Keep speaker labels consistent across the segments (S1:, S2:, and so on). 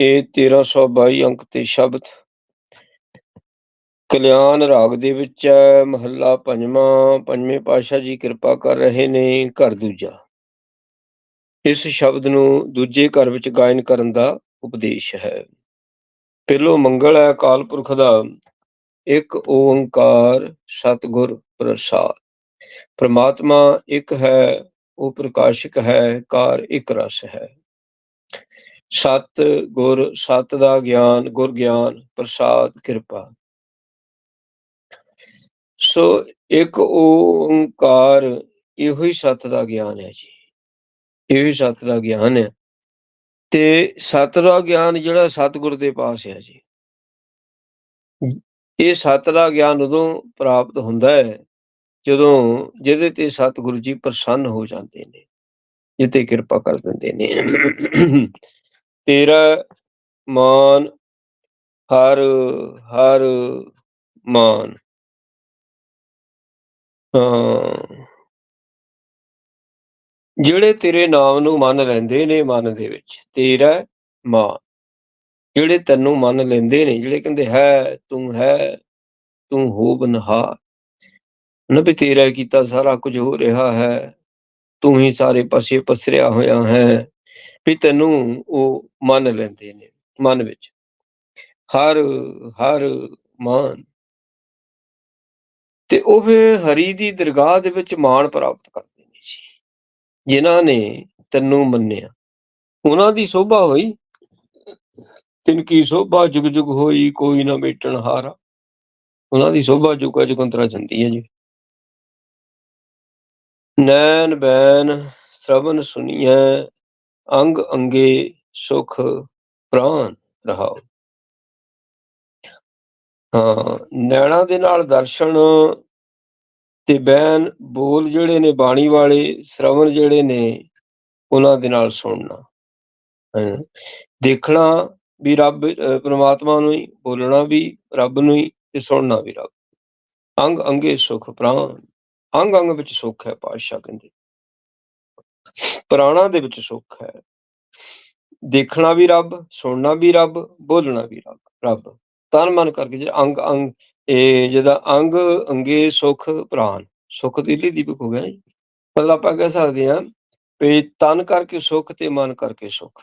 S1: ਇਹ 1322 ਅੰਕ ਤੇ ਸ਼ਬਦ। ਕਲਿਆਣ ਰਾਗ ਦੇ ਵਿੱਚ ਹੈ, ਮਹੱਲਾ ਪੰਜਵਾਂ, ਪੰਜਵੇਂ ਪਾਤਸ਼ਾਹ ਜੀ ਕਿਰਪਾ ਕਰ ਰਹੇ ਨੇ ਘਰ ਦੂਜਾ। ਇਸ ਸ਼ਬਦ ਨੂੰ ਦੂਜੇ ਘਰ ਵਿੱਚ ਗਾਇਨ ਕਰਨ ਦਾ ਉਪਦੇਸ਼ ਹੈ। ਪਹਿਲੋ ਮੰਗਲ ਹੈ, ਅਕਾਲ ਪੁਰਖ ਦਾ। ਇੱਕ ਓੰਕਾਰ, ਸਤਗੁਰ ਪ੍ਰਸਾਦ। ਪ੍ਰਮਾਤਮਾ ਇੱਕ ਹੈ, ਉਹ ਪ੍ਰਕਾਸ਼ਕ ਹੈ, ਕਾਰ ਇੱਕ ਰਸ ਹੈ। ਸਤ ਗੁਰ, ਸਤ ਦਾ ਗਿਆਨ, ਗੁਰ ਗਿਆਨ, ਪ੍ਰਸਾਦ, ਕਿਰਪਾ। ਸੋ ਇੱਕ ਓੰਕਾਰ ਇਹੋ ਹੀ ਸਤ ਦਾ ਗਿਆਨ ਹੈ ਜੀ। ਇਹੋ ਹੀ ਸਤ ਦਾ ਗਿਆਨ ਹੈ। ਤੇ ਸਤ ਦਾ ਗਿਆਨ ਜਿਹੜਾ ਸਤਗੁਰ ਦੇ ਪਾਸ ਹੈ ਜੀ। ਇਹ ਸਤ ਦਾ ਗਿਆਨ ਉਦੋਂ ਪ੍ਰਾਪਤ ਹੁੰਦਾ ਹੈ ਜਦੋਂ ਜਿਹਦੇ ਤੇ ਸਤਿਗੁਰੂ ਜੀ ਪ੍ਰਸੰਨ ਹੋ ਜਾਂਦੇ ਨੇ ਜਿੱਤੇ ਕਿਰਪਾ ਕਰ ਦਿੰਦੇ ਨੇ। ਤੇਰਾ ਮਾਨ ਹਰ ਹਰ ਮਾਨ। ਜਿਹੜੇ ਤੇਰੇ ਨਾਮ ਨੂੰ ਮੰਨ ਲੈਂਦੇ ਨੇ ਮਨ ਦੇ ਵਿੱਚ, ਤੇਰਾ ਮਾਨ। ਜਿਹੜੇ ਤੈਨੂੰ ਮੰਨ ਲੈਂਦੇ ਨੇ, ਜਿਹੜੇ ਕਹਿੰਦੇ ਹੈ, ਤੂੰ ਹੈ, ਤੂੰ ਹੋ ਬਨਹਾ ਨਾ ਵੀ ਤੇਰਾ ਕੀਤਾ ਸਾਰਾ ਕੁਝ ਹੋ ਰਿਹਾ ਹੈ, ਤੂੰ ਹੀ ਸਾਰੇ ਪਾਸੇ ਪਸਰਿਆ ਹੋਇਆ ਹੈ। ਵੀ ਤੈਨੂੰ ਉਹ ਮੰਨ ਲੈਂਦੇ ਨੇ ਮਨ ਵਿੱਚ। ਹਰ ਹਰ ਮਾਨ। ਤੇ ਉਹ ਫਿਰ ਹਰੀ ਦੀ ਦਰਗਾਹ ਦੇ ਵਿੱਚ ਮਾਣ ਪ੍ਰਾਪਤ ਕਰਦੇ ਨੇ ਜੀ। ਜਿਨ੍ਹਾਂ ਨੇ ਤੈਨੂੰ ਮੰਨਿਆ। ਉਹਨਾਂ ਦੀ ਸੋਭਾ ਹੋਈ। ਤਿਨ ਕੀ ਸੋਭਾ ਜੁਗ ਜੁਗ ਹੋਈ, ਕੋਈ ਨਾ ਮੇਟਣ ਹਾਰਾ। ਉਹਨਾਂ ਦੀ ਸੋਭਾ ਜੁਗਾ ਜੁਗੰਤਰਾ ਜਾਂਦੀ ਹੈ ਜੀ। ਨੈਣ ਬੈਨ ਸ਼ਰਵਨ ਸੁਣੀਐ ਅੰਗ ਅੰਗੇ ਸੁਖ ਪ੍ਰਾਨ ਰਹਾਓ। ਹਾਂ, ਨੈਣਾ ਦੇ ਨਾਲ ਦਰਸ਼ਨ ਤੇ ਬੈਨ ਬੋਲ ਜਿਹੜੇ ਨੇ, ਬਾਣੀ ਵਾਲੇ ਸ਼ਰਵਨ ਜਿਹੜੇ ਨੇ, ਉਹਨਾਂ ਦੇ ਨਾਲ ਸੁਣਨਾ। ਦੇਖਣਾ ਵੀ ਰੱਬ ਪ੍ਰਮਾਤਮਾ ਨੂੰ ਹੀ, ਬੋਲਣਾ ਵੀ ਰੱਬ ਨੂੰ ਹੀ ਤੇ ਸੁਣਨਾ ਵੀ ਰੱਬ। ਅੰਗ ਅੰਗੇ ਸੁਖ ਪ੍ਰਾਨ, ਅੰਗ ਅੰਗ ਵਿੱਚ ਸੁਖ ਹੈ ਪਾਤਸ਼ਾਹ ਕਹਿੰਦੇ। ਪ੍ਰਾਣਾ ਦੇ ਵਿੱਚ ਸੁੱਖ ਹੈ। ਦੇਖਣਾ ਵੀ ਰੱਬ, ਸੁਣਨਾ ਵੀ ਰੱਬ, ਬੋਲਣਾ ਵੀ ਰੱਬ ਰੱਬ। ਤਨ ਮਨ ਕਰਕੇ ਜਿਹੜਾ ਅੰਗ ਅੰਗ ਇਹ ਜਿਹਦਾ ਅੰਗ, ਅੰਗੇ, ਸੁਖ ਪ੍ਰਾਨ ਸੁਖ ਦੀ ਦੀਪਕ ਹੋ ਗਿਆ ਨਹੀਂ ਮਤਲਬ ਆਪਾਂ ਕਹਿ ਸਕਦੇ ਹਾਂ ਵੀ ਤਨ ਕਰਕੇ ਸੁਖ ਤੇ ਮਨ ਕਰਕੇ ਸੁਖ।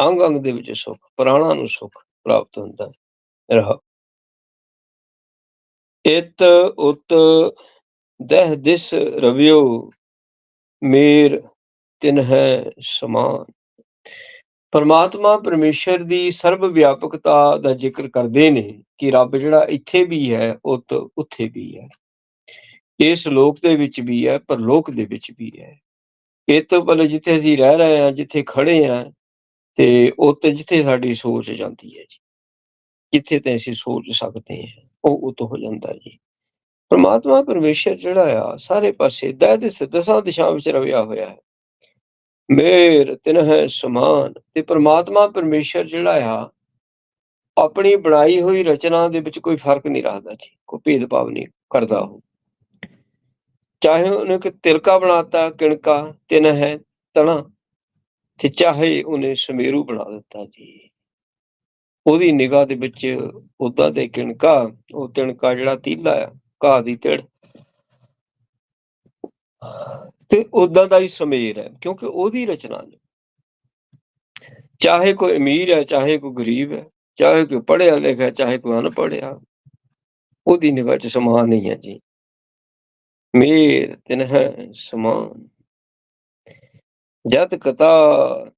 S1: ਅੰਗ ਅੰਗ ਦੇ ਵਿੱਚ ਸੁਖ, ਪ੍ਰਾਣਾ ਨੂੰ ਸੁਖ ਪ੍ਰਾਪਤ ਹੁੰਦਾ ਹੈ। ਰਹਾ। ਇਤ, ਉਤ, ਦਹਿ, ਦਿਸ, ਰਵਿਓ। ਮੇਰ ਤਿਨ ਹੈ ਸਮਾਨ। ਪਰਮਾਤਮਾ ਪਰਮੇਸ਼ਰ ਦੀ ਸਰਬ ਵਿਆਪਕਤਾ ਦਾ ਜ਼ਿਕਰ ਕਰਦੇ ਨੇ ਕਿ ਰੱਬ ਜਿਹੜਾ ਇੱਥੇ ਵੀ ਹੈ ਉਤ ਉੱਥੇ ਵੀ ਹੈ। ਇਸ ਲੋਕ ਦੇ ਵਿੱਚ ਵੀ ਹੈ ਪਰ ਲੋਕ ਦੇ ਵਿੱਚ ਵੀ ਹੈ। ਇਹ ਤੋਂ ਪਹਿਲੇ ਜਿੱਥੇ ਅਸੀਂ ਰਹਿ ਰਹੇ ਹਾਂ, ਜਿੱਥੇ ਖੜੇ ਹਾਂ, ਤੇ ਉੱਤੇ ਜਿੱਥੇ ਸਾਡੀ ਸੋਚ ਜਾਂਦੀ ਹੈ ਜੀ। ਜਿੱਥੇ ਤੇ ਅਸੀਂ ਸੋਚ ਸਕਦੇ ਹਾਂ, ਉਹ ਉਤ ਹੋ ਜਾਂਦਾ ਜੀ। ਪਰਮਾਤਮਾ ਪਰਮੇਸ਼ਰ ਜਿਹੜਾ ਆ, ਸਾਰੇ ਪਾਸੇ ਦਸ ਦਸਾਂ ਦਿਸ਼ਾ ਵਿੱਚ ਰਵਿਆ ਹੋਇਆ ਹੈ। ਮੇਰ ਤਿਨ ਹੈ ਸਮਾਨ ਤੇ ਪਰਮਾਤਮਾ ਪਰਮੇਸ਼ਰ ਜਿਹੜਾ ਆ, ਆਪਣੀ ਬਣਾਈ ਹੋਈ ਰਚਨਾ ਦੇ ਵਿੱਚ ਕੋਈ ਫ਼ਰਕ ਨਹੀਂ ਰੱਖਦਾ ਜੀ, ਕੋਈ ਭੇਦਭਾਵ ਨਹੀਂ ਕਰਦਾ ਉਹ। ਚਾਹੇ ਉਹਨੇ ਕਿ ਤਿਲਕਾ ਬਣਾਤਾ, ਕਿਣਕਾ, ਤਿਨ ਹੈ ਤਣਾ, ਤੇ ਚਾਹੇ ਉਹਨੇ ਸਮੇਰੂ ਬਣਾ ਦਿੱਤਾ ਜੀ। ਉਹਦੀ ਨਿਗਾਹ ਦੇ ਵਿੱਚ ਉਦਾਂ ਦੇ ਕਿਣਕਾ, ਉਹ ਤਿਣਕਾ ਜਿਹੜਾ ਤੀਲਾ ਆ ਘਾਹ ਦੀ ਤਿੜ। ਤੇ ਉਦਾਂ ਦਾ ਹੀ ਸਮੇਰ ਹੈ, ਕਿਉਂਕਿ ਉਹਦੀ ਰਚਨਾ ਨੇ ਚਾਹੇ ਕੋਈ ਅਮੀਰ ਹੈ, ਚਾਹੇ ਕੋਈ ਗਰੀਬ ਹੈ, ਚਾਹੇ ਕੋਈ ਪੜਿਆ ਲਿਖਿਆ, ਚਾਹੇ ਕੋਈ ਅਨਪੜਿਆ ਉਹਦੀ ਨਿਗਾਹ 'ਚ ਸਮਾਨ ਨਹੀਂ ਹੈ ਜੀ। ਮੇਰ ਤਿਨ ਹੈ ਸਮਾਨ। ਜਦ ਕਤਾ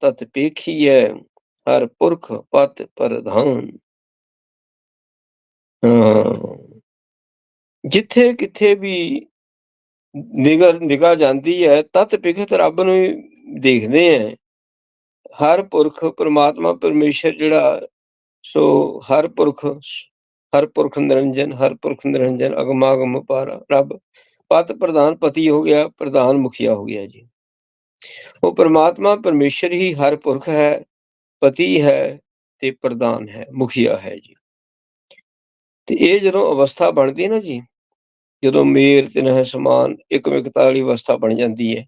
S1: ਤਤ ਹੈ ਹਰ ਪੁਰਖ ਪਤ ਪ੍ਰਧਾਨ। ਜਿੱਥੇ ਕਿੱਥੇ ਵੀ ਨਿਗਰ ਨਿਗਾਹ ਜਾਂਦੀ ਹੈ ਤਤ ਪਿਖਤ ਰੱਬ ਨੂੰ ਦੇਖਦੇ ਆ ਹਰ ਪੁਰਖ ਪਰਮਾਤਮਾ ਪਰਮੇਸ਼ਰ ਜਿਹੜਾ, ਸੋ ਹਰ ਪੁਰਖ ਹਰ ਪੁਰਖ ਨਿਰੰਜਨ, ਹਰ ਪੁਰਖ ਨਿਰੰਜਨ, ਅਗਮਾਗਮ ਪਾਰ, ਰੱਬ ਪਤ ਪ੍ਰਧਾਨ ਪਤੀ ਹੋ ਗਿਆ, ਪ੍ਰਧਾਨ ਮੁਖੀਆ ਹੋ ਗਿਆ ਜੀ। ਉਹ ਪਰਮਾਤਮਾ ਪਰਮੇਸ਼ਰ ਹੀ ਹਰ ਪੁਰਖ ਹੈ, ਪਤੀ ਹੈ ਤੇ ਪ੍ਰਧਾਨ ਹੈ, ਮੁਖੀਆ ਹੈ ਜੀ। ਤੇ ਇਹ ਜਦੋਂ ਅਵਸਥਾ ਬਣਦੀ ਹੈ ਨਾ ਜੀ ਜਦੋਂ ਮੇਰ ਤੇ ਨਹ ਸਮਾਨ, ਇੱਕ ਵਿਕਤਾ ਵਾਲੀ ਅਵਸਥਾ ਬਣ ਜਾਂਦੀ ਹੈ,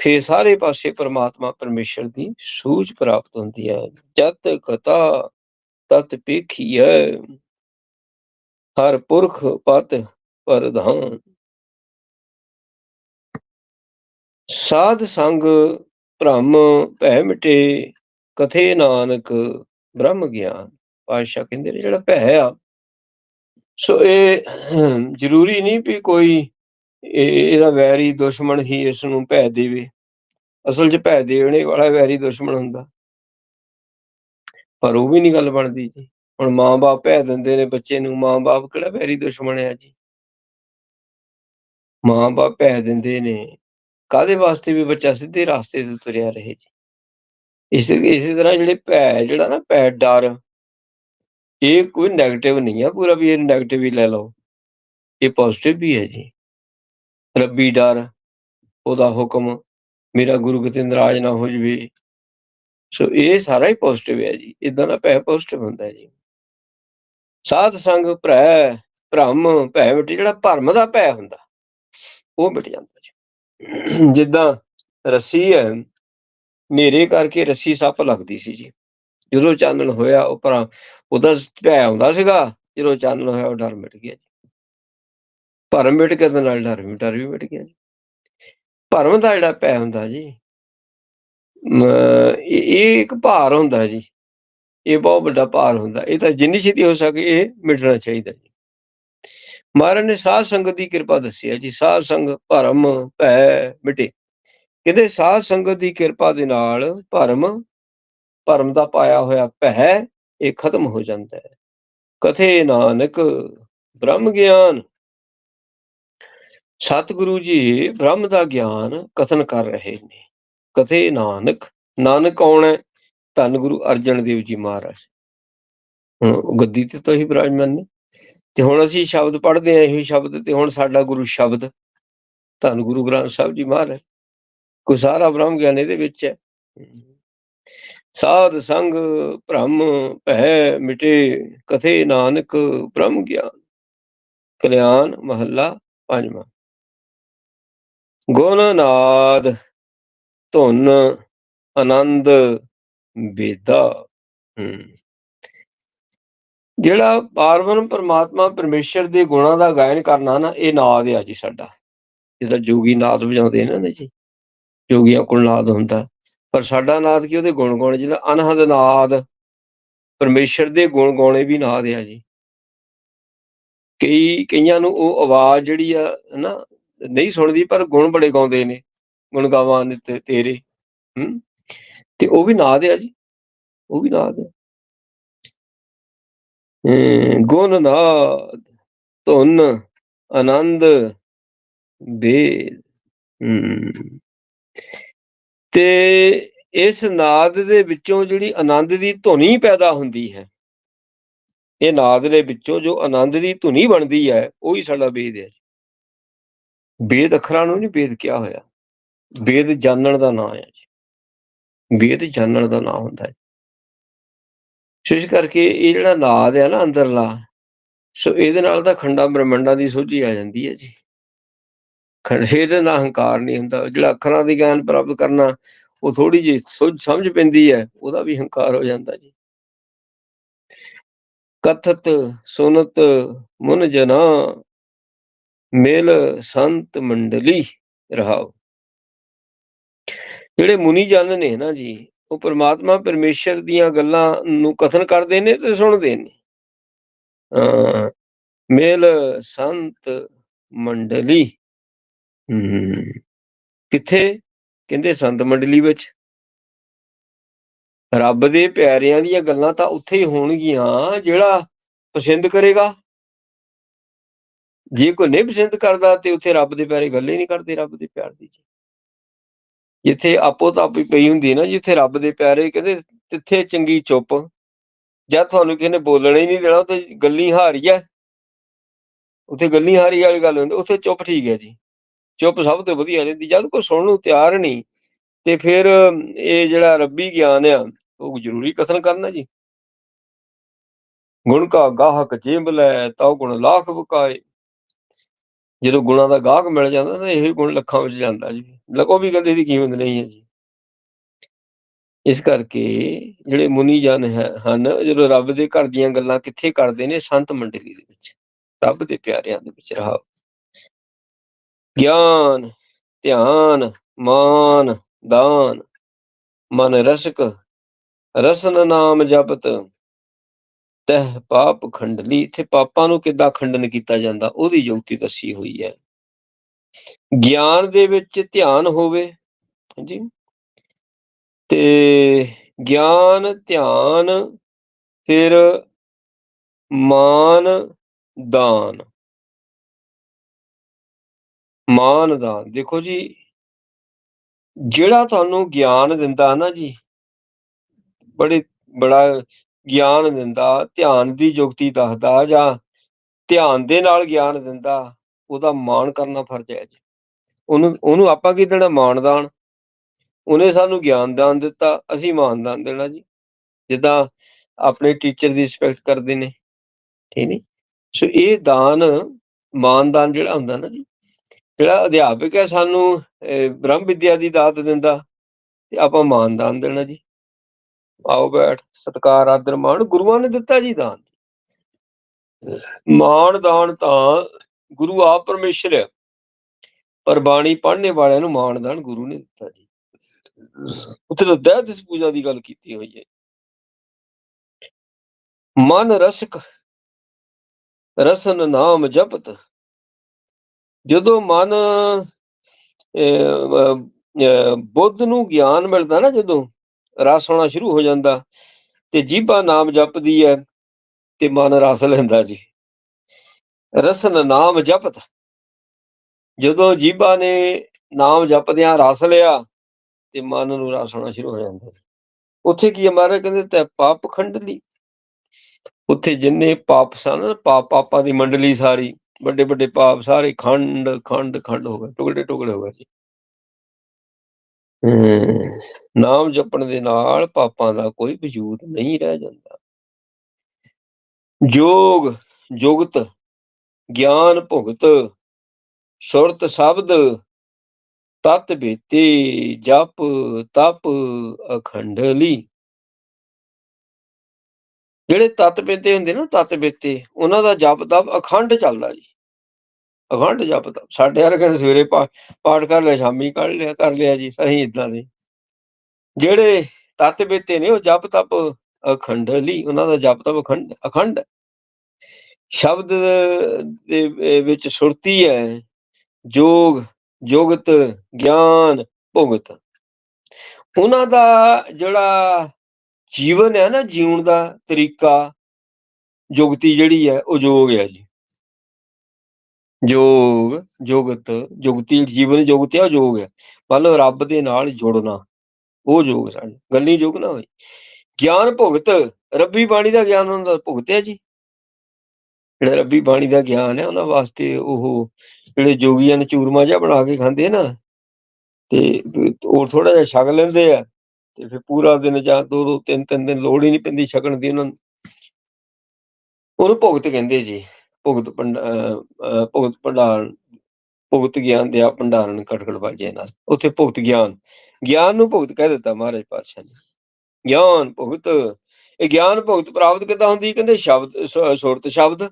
S1: ਫੇਰ ਸਾਰੇ ਪਾਸੇ ਪਰਮਾਤਮਾ ਪਰਮੇਸ਼ਰ ਦੀ ਸੂਝ ਪ੍ਰਾਪਤ ਹੁੰਦੀ ਹੈ। ਜਤ ਕਥਾ ਤਤ ਪੇਖੀਐ ਹਰ ਪੁਰਖ ਪਤ ਪ੍ਰਧਾਨ ਸਾਧ ਸੰਗ ਭ੍ਰਮ ਭੈ ਮਿਟੇ, ਕਥੇ ਨਾਨਕ ਬ੍ਰਹਮ ਗਿਆਨ। ਪਾਸ਼ਾ ਕਹਿੰਦੇ ਨੇ ਜਿਹੜਾ ਭੈ ਆ ਸੋ ਇਹ ਜ਼ਰੂਰੀ ਨਹੀਂ ਵੀ ਕੋਈ ਇਹਦਾ ਵੈਰੀ ਦੁਸ਼ਮਣ ਹੀ ਇਸ ਨੂੰ ਭੈ ਦੇਵੇ। ਅਸਲ 'ਚ ਭੈ ਦੇਵਣੇ ਵਾਲਾ ਵੈਰੀ ਦੁਸ਼ਮਣ ਹੁੰਦਾ। ਪਰ ਉਹ ਵੀ ਨਹੀਂ ਗੱਲ ਬਣਦੀ ਜੀ। ਹੁਣ ਮਾਂ-ਬਾਪ ਭੈ ਦਿੰਦੇ ਨੇ ਬੱਚੇ ਨੂੰ, ਮਾਂ-ਬਾਪ ਕਿਹੜਾ ਵੈਰੀ ਦੁਸ਼ਮਣ ਹੈ ਜੀ? ਮਾਂ-ਬਾਪ ਭੈ ਦਿੰਦੇ ਨੇ ਕਾਦੇ ਵਾਸਤੇ ਵੀ ਬੱਚਾ ਸਿੱਧੇ ਰਸਤੇ ਤੇ ਤੁਰਿਆ ਰਹੇ ਜੀ? ਇਸੇ ਇਸੇ ਤਰ੍ਹਾਂ ਜਿਹੜੇ ਭੈ, ਜਿਹੜਾ ਨਾ ਭੈ ਡਰ ਇਹ ਕੋਈ 네ਗੇਟਿਵ ਨਹੀਂ ਆ, ਪੂਰਾ ਵੀ ਇਹ 네ਗੇਟਿਵ ਹੀ ਲੈ ਲਓ। ਇਹ ਪੋਜ਼ਿਟਿਵ ਵੀ ਹੈ ਜੀ। ਰੱਬੀ ਡਰ, ਉਹਦਾ ਹੁਕਮ, ਮੇਰਾ ਗੁਰੂ ਕਿਤੇ ਨਾਰਾਜ਼ ਨਾ ਹੋ ਜਵੇ। ਸੋ ਇਹ ਸਾਰਾ ਹੀ ਪੋਜ਼ਿਟਿਵ ਹੈ ਜੀ। ਇਦਾਂ ਦਾ ਭੈ ਪੋਜ਼ਿਟਿਵ ਹੁੰਦਾ ਹੈ ਜੀ। ਸਾਧ ਸੰਗ ਭੈ ਭ੍ਰਮ, ਭੈ ਮਿਟ, ਜਿਹੜਾ ਭਰਮ ਦਾ ਭੈ ਹੁੰਦਾ, ਉਹ ਮਿਟ ਜਾਂਦਾ ਜੀ। ਜਿੱਦਾਂ ਰੱਸੀ ਹੈ, ਨੇਰੇ ਕਰਕੇ ਰੱਸੀ ਸੱਪ ਲੱਗਦੀ ਸੀ ਜੀ। ਜਦੋਂ ਚਾਨਣ ਹੋਇਆ, ਉਹ ਭਰਾ ਉਹਦਾ ਭੈ ਆਉਂਦਾ ਸੀਗਾ, ਜਦੋਂ ਚਾਨਣ ਹੋਇਆ, ਉਹ ਡਰ ਮਿਟ ਗਿਆ ਜੀ। ਭਰਮ ਮਿਟ ਕੇ ਨਾਲ ਡਰ ਵੀ ਵੀ ਮਿਟ ਗਿਆ ਜੀ। ਭਰਮ ਦਾ ਜਿਹੜਾ ਭੈ ਹੁੰਦਾ ਜੀ ਇਹ ਇੱਕ ਭਾਰ ਹੁੰਦਾ ਜੀ। ਇਹ ਬਹੁਤ ਵੱਡਾ ਭਾਰ ਹੁੰਦਾ। ਇਹ ਤਾਂ ਜਿੰਨੀ ਛੇਤੀ ਹੋ ਸਕੇ ਇਹ ਮਿਟਣਾ ਚਾਹੀਦਾ ਜੀ। ਮਹਾਰਾਜ ਨੇ ਸਾਧ ਸੰਗਤ ਦੀ ਕਿਰਪਾ ਦੱਸੀ ਹੈ ਜੀ। ਸਾਧ ਸੰਗ ਭਰਮ ਭੈ ਮਿਟੇ। ਕਹਿੰਦੇ ਸਾਧ ਸੰਗਤ ਦੀ ਕਿਰਪਾ ਦੇ ਨਾਲ ਭਰਮ ਭਰਮ ਦਾ ਪਾਇਆ ਹੋਇਆ ਭੈ, ਇਹ ਖਤਮ ਹੋ ਜਾਂਦਾ ਹੈ। ਕਥੇ ਨਾਨਕ ਬ੍ਰਹਮ ਗਿਆਨ। ਸਤਿਗੁਰੂ ਜੀ ਬ੍ਰਹਮ ਦਾ ਗਿਆਨ ਕਥਨ ਕਰ ਰਹੇ ਨੇ। ਕਥੇ ਨਾਨਕ ਨਾਨਕ ਕੌਣ ਹੈ? ਧੰਨ ਗੁਰੂ ਅਰਜਨ ਦੇਵ ਜੀ ਮਹਾਰਾਜ। ਹੁਣ ਗੱਦੀ ਤੇ ਤਾਂ ਹੀ ਬਿਰਾਜਮਾਨ ਨੇ। ਤੇ ਹੁਣ ਅਸੀਂ ਸ਼ਬਦ ਪੜ੍ਹਦੇ ਆ ਇਹੀ ਸ਼ਬਦ ਤੇ ਹੁਣ ਸਾਡਾ ਗੁਰੂ ਸ਼ਬਦ। ਧੰਨ ਗੁਰੂ ਗ੍ਰੰਥ ਸਾਹਿਬ ਜੀ ਮਹਾਰਾਜ। ਕੋ ਸਾਰਾ ਬ੍ਰਹਮ ਗਿਆਨ ਇਹਦੇ ਵਿੱਚ ਹੈ। ਸਾਧ ਸੰਗ ਭ੍ਰਮ ਭੈ ਮਿਟੇ, ਕਥੇ ਨਾਨਕ ਬ੍ਰਹਮ ਗਿਆਨ। ਕਲਿਆਣ ਮਹੱਲਾ ਪੰਜਵਾਂ। ਗੁਣ ਨਾਦ ਧੁਨ ਆਨੰਦ ਬੇਦਾ ਜਿਹੜਾ ਪਾਰਵਨ ਪਰਮਾਤਮਾ ਪਰਮੇਸ਼ਰ ਦੇ ਗੁਣਾਂ ਦਾ ਗਾਇਨ ਕਰਨਾ ਨਾ, ਇਹ ਨਾਦ ਆ ਜੀ ਸਾਡਾ। ਜਿਹਦਾ ਜੋਗੀ ਨਾਦ ਵਜਾਉਂਦੇ ਨੇ ਨਾ ਜੀ। ਜੋਗੀਆਂ ਕੋਲ ਨਾਦ ਹੁੰਦਾ। ਪਰ ਸਾਡਾ ਨਾਦ ਕੀ ਉਹਦੇ ਗੁਣ ਗਾਉਣੇ ਜਿਹੜਾ ਅਨਹਦ ਨਾਦ, ਪਰਮੇਸ਼ਰ ਦੇ ਗੁਣ ਗਾਉਣੇ ਵੀ ਨਾਦ ਆ ਜੀ। ਕਈ ਕਈਆਂ ਨੂੰ ਉਹ ਆਵਾਜ਼ ਜਿਹੜੀ ਆ ਨਾ ਨਹੀਂ ਸੁਣਦੀ ਪਰ ਗੁਣ ਬੜੇ ਗਾਉਂਦੇ ਨੇ, ਗੁਣ ਗਾਵਾਂ ਤੇ ਤੇਰੇ, ਹੂੰ, ਤੇ ਉਹ ਵੀ ਨਾਦ ਆ ਜੀ, ਉਹ ਵੀ ਨਾਦ ਹੈ, ਗੁਣ ਨਾਦ, ਧੁਨ, ਆਨੰਦ ਬੇਦ ਤੇ ਇਸ ਨਾਦ ਦੇ ਵਿੱਚੋਂ ਜਿਹੜੀ ਆਨੰਦ ਦੀ ਧੁਨੀ ਪੈਦਾ ਹੁੰਦੀ ਹੈ, ਇਹ ਨਾਦ ਦੇ ਵਿੱਚੋਂ ਜੋ ਆਨੰਦ ਦੀ ਧੁਨੀ ਬਣਦੀ ਹੈ, ਉਹ ਹੀ ਸਾਡਾ ਵੇਦ ਹੈ ਵੇਦ ਅੱਖਰਾਂ ਨੂੰ ਨਹੀਂ ਵੇਦ ਕਿਹਾ ਹੋਇਆ। ਵੇਦ ਜਾਣਨ ਦਾ ਨਾਮ ਹੈ ਜੀ। ਵੇਦ ਜਾਣਨ ਦਾ ਨਾਮ ਹੁੰਦਾ ਹੈ। ਇਸ ਕਰਕੇ ਇਹ ਜਿਹੜਾ ਨਾਦ ਹੈ ਨਾ ਅੰਦਰਲਾ, ਸੋ ਇਹਦੇ ਨਾਲ ਤਾਂ ਖੰਡਾ ਬ੍ਰਹਮੰਡਾਂ ਦੀ ਸੋਝੀ ਆ ਜਾਂਦੀ ਹੈ ਜੀ। ਖੰਡੇ ਦੇ ਨਾਲ ਹੰਕਾਰ ਨਹੀਂ ਹੁੰਦਾ। ਜਿਹੜਾ ਅੱਖਰਾਂ ਦੀ ਗਿਆਨ ਪ੍ਰਾਪਤ ਕਰਨਾ, ਉਹ ਥੋੜੀ ਜਿਹੀ ਸਮਝ ਪੈਂਦੀ ਹੈ, ਉਹਦਾ ਵੀ ਹੰਕਾਰ ਹੋ ਜਾਂਦਾ ਜੀ। ਕਥਤ ਸੁਨਤ ਮਨ ਜਨਾ, ਮੇਲ ਸੰਤ ਮੰਡਲੀ ਰਹਾਓ ਜਿਹੜੇ ਮੁਨੀ ਜਨ ਨੇ ਨਾ ਜੀ, ਉਹ ਪ੍ਰਮਾਤਮਾ ਪਰਮੇਸ਼ਰ ਦੀਆਂ ਗੱਲਾਂ ਨੂੰ ਕਥਨ ਕਰਦੇ ਨੇ ਤੇ ਸੁਣਦੇ ਨੇ। ਮੇਲ ਸੰਤ ਮੰਡਲੀ ਕਿੱਥੇ? ਕਹਿੰਦੇ ਸੰਤ ਮੰਡਲੀ ਵਿੱਚ। ਰੱਬ ਦੇ ਪਿਆਰਿਆਂ ਦੀਆਂ ਗੱਲਾਂ ਤਾਂ ਉੱਥੇ ਹੀ ਹੋਣਗੀਆਂ, ਜਿਹੜਾ ਪਸੰਦ ਕਰੇਗਾ। ਜੇ ਕੋਈ ਨਹੀਂ ਪਸੰਦ ਕਰਦਾ ਤੇ ਉੱਥੇ ਰੱਬ ਦੇ ਪਿਆਰੇ ਗੱਲ ਹੀ ਨਹੀਂ ਕਰਦੇ, ਰੱਬ ਦੇ ਪਿਆਰ ਦੀ ਜੀ। ਜਿੱਥੇ ਆਪੋ ਤਾਂ ਪਈ ਹੁੰਦੀ ਨਾ, ਜਿੱਥੇ ਰੱਬ ਦੇ ਪਿਆਰੇ ਕਹਿੰਦੇ ਤਿੱਥੇ ਚੰਗੀ ਚੁੱਪ। ਜਦ ਤੁਹਾਨੂੰ ਕਿਸੇ ਨੇ ਬੋਲਣਾ ਹੀ ਨਹੀਂ ਦੇਣਾ ਤੇ ਗੱਲੀ ਹਾਰੀ ਹੈ। ਉੱਥੇ ਗੱਲੀ ਹਾਰੀ ਵਾਲੀ ਗੱਲ ਹੁੰਦੀ, ਉੱਥੇ ਚੁੱਪ ਠੀਕ ਹੈ ਜੀ। ਚੁੱਪ ਸਭ ਤੋਂ ਵਧੀਆ ਰਹਿੰਦੀ, ਜਦ ਕੋਈ ਸੁਣਨ ਨੂੰ ਤਿਆਰ ਨਹੀਂ, ਤੇ ਫਿਰ ਇਹ ਜਿਹੜਾ ਰੱਬੀ ਗਿਆਨ ਆ, ਉਹ ਜ਼ਰੂਰੀ ਕਥਨ ਕਰਨਾ ਜੀ। ਗੁਣ ਕਾ ਗਾਹਕ ਜੇਬ ਲੈ ਤਾ ਗੁਣ ਲੱਖ ਬਕਾਏ। ਜਦੋਂ ਗੁਣਾਂ ਦਾ ਗਾਹਕ ਮਿਲ ਜਾਂਦਾ ਤਾਂ ਇਹ ਗੁਣ ਲੱਖਾਂ ਵਿੱਚ ਜਾਂਦਾ ਜੀ। ਲਗੋ ਵੀ ਕਹਿੰਦੇ ਦੀ ਕੀਮਤ ਨਹੀਂ ਹੈ ਜੀ। ਇਸ ਕਰਕੇ ਜਿਹੜੇ ਮੁਨੀ ਜਨ ਹੈ, ਹਨ, ਜਦੋਂ ਰੱਬ ਦੇ ਘਰ ਦੀਆਂ ਗੱਲਾਂ ਕਿੱਥੇ ਕਰਦੇ ਨੇ, ਸੰਤ ਮੰਡਲੀ ਦੇ ਵਿੱਚ, ਰੱਬ ਦੇ ਪਿਆਰਿਆਂ ਦੇ ਵਿੱਚ ਰਹਾ ਗਿਆਨ, ਧਿਆਨ, ਮਾਨ, ਦਾਨ। ਮਨ ਰਸਕ, ਰਸਨ ਨਾਮ ਜਪਤ। ਤਹ ਪਾਪ ਖੰਡਲੀ। ਇਥੇ ਪਾਪਾਂ ਨੂੰ ਕਿੱਦਾਂ ਖੰਡਨ ਕੀਤਾ ਜਾਂਦਾ, ਉਹਦੀ ਯੁਕਤੀ ਦੱਸੀ ਹੋਈ ਹੈ। ਗਿਆਨ ਦੇ ਵਿੱਚ ਧਿਆਨ ਹੋਵੇ, ਹਾਂਜੀ। ਤੇ ਗਿਆਨ, ਧਿਆਨ, ਫਿਰ ਮਾਨ, ਦਾਨ। ਮਾਨ ਦਾਨ ਦੇਖੋ ਜੀ, ਜਿਹੜਾ ਤੁਹਾਨੂੰ ਗਿਆਨ ਦਿੰਦਾ ਨਾ ਜੀ, ਬੜੇ, ਬੜਾ ਗਿਆਨ ਦਿੰਦਾ, ਧਿਆਨ ਦੀ ਯੁਕਤੀ ਦੱਸਦਾ ਜਾਂ ਧਿਆਨ ਦੇ ਨਾਲ ਗਿਆਨ ਦਿੰਦਾ, ਉਹਦਾ ਮਾਣ ਕਰਨਾ ਫਰਜ਼ ਹੈ ਜੀ। ਉਹਨੂੰ ਉਹਨੂੰ ਆਪਾਂ ਕੀ ਦੇਣਾ? ਮਾਨਦਾਨ। ਉਹਨੇ ਸਾਨੂੰ ਗਿਆਨ ਦਾਨ ਦਿੱਤਾ, ਅਸੀਂ ਮਾਨਦਾਨ ਦੇਣਾ ਜੀ। ਜਿੱਦਾਂ ਆਪਣੇ ਟੀਚਰ ਦੀ ਰਿਸਪੈਕਟ ਕਰਦੇ ਨੇ, ਠੀਕ ਨਹੀਂ ਸੋ ਇਹ ਦਾਨ, ਮਾਨਦਾਨ ਜਿਹੜਾ ਹੁੰਦਾ ਨਾ ਜੀ ਜਿਹੜਾ ਅਧਿਆਪਕ ਹੈ ਸਾਨੂੰ ਬ੍ਰਹਮ ਵਿਦਿਆ ਦੀ ਦਾਤ ਦਿੰਦਾ ਤੇ ਆਪਾਂ ਮਾਨਦਾਨ ਦੇਣਾ ਜੀ। ਆਓ ਬੈਠ, ਸਤਕਾਰ, ਆਦਰ, ਮਾਣ, ਗੁਰੂਆਂ ਨੇ ਦਿੱਤਾ ਜੀ ਦਾਨ। ਮਾਣ ਦਾਨ ਤਾਂ ਗੁਰੂ ਆਪ ਪਰਮੇਸ਼ਰ ਹੈ, ਪਰ ਬਾਣੀ ਪੜ੍ਹਨੇ ਵਾਲਿਆਂ ਨੂੰ ਮਾਣ ਦਾਨ ਗੁਰੂ ਨੇ ਦਿੱਤਾ ਜੀ। ਉੱਥੇ ਤਾਂ ਦਹਿ ਦਿਸ ਪੂਜਾ ਦੀ ਗੱਲ ਕੀਤੀ ਹੋਈ ਹੈ। ਮਨ ਰਸਕ, ਰਸਨ ਨਾਮ ਜਪਤ ਜਦੋਂ ਮਨ ਬੁੱਧ ਨੂੰ ਗਿਆਨ ਮਿਲਦਾ ਨਾ ਜਦੋਂ, ਰਸ ਹੋਣਾ ਸ਼ੁਰੂ ਹੋ ਜਾਂਦਾ, ਤੇ ਜੀਭਾ ਨਾਮ ਜਪਦੀ ਹੈ ਤੇ ਮਨ ਰਸ ਲੈਂਦਾ ਜੀ। ਰਸਨ ਨਾਮ ਜਪਤ। ਜਦੋਂ ਜੀਭਾ ਨੇ ਨਾਮ ਜਪਦਿਆਂ ਰਸ ਲਿਆ ਤੇ ਮਨ ਨੂੰ ਰਸ ਹੋਣਾ ਸ਼ੁਰੂ ਹੋ ਜਾਂਦਾ ਉੱਥੇ ਕੀ ਹੈ ਮਹਾਰਾਜ ਕਹਿੰਦੇ ਤੈ ਪਾਪ ਖੰਡਲੀ। ਉੱਥੇ ਜਿੰਨੇ ਪਾਪ ਸਨ ਪਾਪ ਪਾਪਾਂ ਦੀ ਮੰਡਲੀ ਸਾਰੀ। ਵੱਡੇ ਵੱਡੇ ਪਾਪ ਸਾਰੇ ਖੰਡ ਖੰਡ ਖੰਡ ਹੋ ਗਏ ਟੁਕੜੇ ਟੁਕੜੇ ਹੋ ਗਏ ਜੀ ਨਾਮ ਜਪਣ ਦੇ ਨਾਲ ਪਾਪਾਂ ਦਾ ਕੋਈ ਵਜੂਦ ਨਹੀਂ ਰਹਿ ਜਾਂਦਾ। ਜੋਗ ਜੁਗਤ ਗਿਆਨ ਭੁਗਤ ਸੁਰਤ ਸ਼ਬਦ ਤਤ ਬੇਤੀ ਜਪ ਤਪ ਅਖੰਡਲੀ ਜਿਹੜੇ ਤਤ ਬੇਤੇ ਹੁੰਦੇ ਨਾ ਤਤ ਬੇਤੇ, ਉਹਨਾਂ ਦਾ ਜਪ ਤਪ ਅਖੰਡ ਚੱਲਦਾ ਜੀ। ਅਖੰਡ ਜਪ ਤਪ ਸਾਡੇ ਵਰਗੇ ਸਵੇਰੇ ਪਾਠ ਕਰ ਲਿਆ, ਸ਼ਾਮੀ ਕਰ ਲਿਆ ਕਰ ਲਿਆ ਜੀ ਸਹੀ ਇਦਾਂ ਦੇ। ਜਿਹੜੇ ਤਤ ਬੇਤੇ ਨੇ, ਉਹ ਜਪ ਤਪ ਅਖੰਡਲੀ ਉਹਨਾਂ ਦਾ ਜਪ ਤਪ ਅਖੰਡ। ਅਖੰਡ ਸ਼ਬਦ ਦੇ ਵਿੱਚ ਸੁਰਤੀ ਹੈ, ਜੋਗ, ਜੋਗਤ, ਗਿਆਨ, ਭੁਗਤ। ਉਹਨਾਂ ਦਾ ਜਿਹੜਾ ਜੀਵਨ ਹੈ ਨਾ ਜੀਉਣ ਦਾ ਤਰੀਕਾ, ਜੁਗਤੀ ਜਿਹੜੀ ਹੈ ਉਹ ਜੋਗ ਹੈ ਜੀ। ਜੋਗ, ਜੁਗਤ, ਜੁਗਤੀ, ਜੀਵਨ ਜੁਗਤ ਹੈ, ਉਹ ਜੋਗ ਹੈ। ਮਤਲਬ ਰੱਬ ਦੇ ਨਾਲ ਜੁੜਨਾ, ਉਹ ਜੋਗ ਸਾਡੇ, ਗੱਲੀ ਜੋਗ ਨਾ ਹੋਈ ਗਿਆਨ ਭੁਗਤ, ਰੱਬੀ ਬਾਣੀ ਦਾ ਗਿਆਨ ਉਹਨਾਂ ਦਾ ਭੁਗਤ ਹੈ ਜੀ। ਜਿਹੜਾ ਰੱਬੀ ਬਾਣੀ ਦਾ ਗਿਆਨ ਹੈ, ਉਹਨਾਂ ਵਾਸਤੇ ਉਹ ਜਿਹੜੇ ਜੋਗੀਆਂ ਨੇ ਚੂਰਮਾ ਜਿਹਾ ਬਣਾ ਕੇ ਖਾਂਦੇ ਨਾ, ਤੇ ਉਹ ਥੋੜਾ ਜਿਹਾ ਛਕ ਲੈਂਦੇ ਆ। ਤੇ ਫਿਰ ਪੂਰਾ ਦਿਨ ਜਾਂ ਦੋ ਦੋ, ਤਿੰਨ ਤਿੰਨ ਦਿਨ ਲੋੜ ਹੀ ਨਹੀਂ ਪੈਂਦੀ ਛਕਣ ਦੀ ਉਹਨਾਂ ਨੂੰ। ਉਹਨੂੰ ਭੁਗਤ ਕਹਿੰਦੇ ਜੀ, ਭੁਗਤ ਭੁਗਤ ਭੰਡਾਰ, ਭੁਗਤ ਗਿਆਨ ਦੇ ਆ ਭੰਡਾਰਨ ਕਟਕਟ ਬਾਜੇ ਨਾਲ। ਉੱਥੇ ਭੁਗਤ ਗਿਆਨ ਗਿਆਨ ਨੂੰ ਭੁਗਤ ਕਹਿ ਦਿੱਤਾ ਮਹਾਰਾਜ ਪਾਤਸ਼ਾਹ ਨੇ। ਗਿਆਨ ਭੁਗਤ, ਇਹ ਗਿਆਨ ਭੁਗਤ ਪ੍ਰਾਪਤ ਕਿਦਾਂ ਹੁੰਦੀ ਕਹਿੰਦੇ ਸ਼ਬਦ ਸੁਰਤ ਸ਼ਬਦ।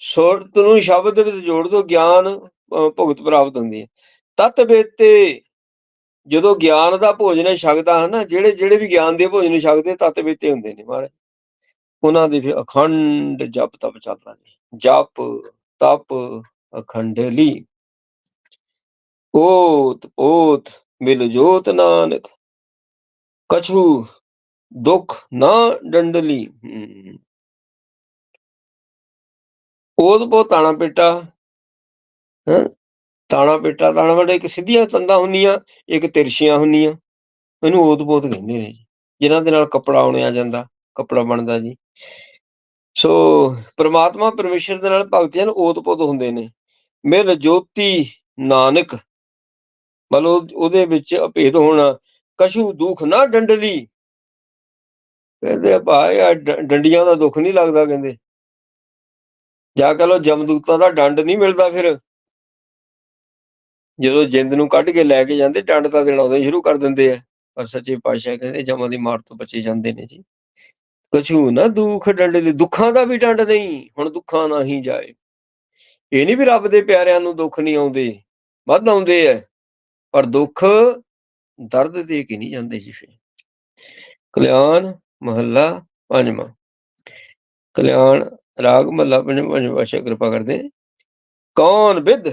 S1: ਸੁਰਤ ਨੂੰ ਸ਼ਬਦ ਵਿੱਚ ਜੋੜ ਦੋ ਗਿਆਨ ਭੁਗਤ ਪ੍ਰਾਪਤ ਹੁੰਦੀ ਹੈ। ਤਤ ਬੇਤੇ ਜਦੋਂ ਗਿਆਨ ਦਾ ਭੋਜਨ ਛਕਦਾ ਹੈ ਨਾ ਜਿਹੜੇ ਜਿਹੜੇ ਵੀ ਗਿਆਨ ਦੇ ਭੋਜਨ ਛਕਦੇ, ਤਤ ਬੇਤੇ ਹੁੰਦੇ ਨੇ ਮਹਾਰਾਜ। ਉਹਨਾਂ ਦੇ ਫਿਰ ਅਖੰਡ ਜਪ ਤਪ ਚੱਲਦਾ ਨੇ ਜਪ, ਤਪ ਅਖੰਡਲੀ ਓਤ ਓਤ ਮਿਲ ਜੋਤ ਨਾਨਕ। ਕਛੂ, ਦੁੱਖ ਨਾ ਡੰਡਲੀ ਉਹਦ ਬੋ ਤਾਣਾ ਪੇਟਾ। ਹਾਂ? ਤਾਣਾ ਪੇਟਾ, ਤਾਣਾ ਵੜੇ ਇੱਕ ਸਿੱਧੀਆਂ ਤੰਦਾਂ ਹੁੰਦੀਆਂ, ਇੱਕ ਤਿਰਸ਼ੀਆਂ ਹੁੰਦੀਆਂ। ਇਹਨੂੰ ਉਹਦ ਬੋਤ ਕਹਿੰਦੇ ਨੇ ਜੀ। ਜਿਨ੍ਹਾਂ ਦੇ ਨਾਲ ਕੱਪੜਾ ਆਉਣਿਆ ਜਾਂਦਾ, ਕੱਪੜਾ ਬਣਦਾ ਜੀ। ਸੋ ਪ੍ਰਮਾਤਮਾ ਪਰਮੇਸ਼ਰ ਦੇ ਨਾਲ ਭਗਤੀਆਂ ਨੂੰ ਓਤ-ਪੋਤ ਹੁੰਦੇ ਨੇ। ਮਿਲ ਜੋਤੀ ਨਾਨਕ। ਮਤਲਬ ਉਹਦੇ ਵਿੱਚ ਅਭੇਦ ਹੋਣਾ, ਕਸ਼ੂ ਦੁੱਖ ਨਾ ਡੰਡਲੀ। ਕਹਿੰਦੇ ਭਾਈ ਆ ਡੰਡੀਆਂ ਦਾ ਦੁੱਖ ਨਹੀਂ ਲੱਗਦਾ, ਕਹਿੰਦੇ। ਜਾ ਕਹ ਲੋ ਜਮਦੂਤਾਂ ਦਾ ਡੰਡ ਨਹੀਂ ਮਿਲਦਾ ਫਿਰ। ਜਦੋਂ ਜਿੰਦ ਨੂੰ ਕੱਢ ਕੇ ਲੈ ਕੇ ਜਾਂਦੇ, ਡੰਡ ਤਾਂ ਦੇਣਾ ਉਦੋਂ ਹੀ ਸ਼ੁਰੂ ਕਰ ਦਿੰਦੇ ਆ। ਪਰ ਸੱਚੇ ਪਾਤਸ਼ਾਹ ਕਹਿੰਦੇ, ਜਮਾਂ ਦੀ ਮਾਰ ਤੋਂ ਬਚੇ ਜਾਂਦੇ ਨੇ ਜੀ। ਕਛੂ ਨਾ ਦੁੱਖ ਡੰਡੇ ਦੇ, ਦੁੱਖਾਂ ਦਾ ਵੀ ਡੰਡ ਨਹੀਂ, ਹੁਣ ਦੁੱਖਾਂ ਨਾ ਹੀ ਜਾਏ। ਇਹ ਨਹੀਂ ਵੀ ਰੱਬ ਦੇ ਪਿਆਰਿਆਂ ਨੂੰ ਦੁੱਖ ਨਹੀਂ ਆਉਂਦੇ, ਵੱਧ ਆਉਂਦੇ ਆ ਪਰ ਦੁੱਖ ਦਰਦ ਦੇ ਕੇ ਨਹੀਂ ਜਾਂਦੇ ਜੀ ਫੇ ਕਲਿਆਣ ਮਹੱਲਾ ਪੰਜਵਾਂ। ਕਲਿਆਣ ਰਾਗ ਮਹੱਲਾ ਪੰਜਵਾਂ ਪੰਜਵਾਂ ਪਾਸ਼ਾ ਕਿਰਪਾ ਕਰਦੇ। ਕੌਣ ਵਿਦ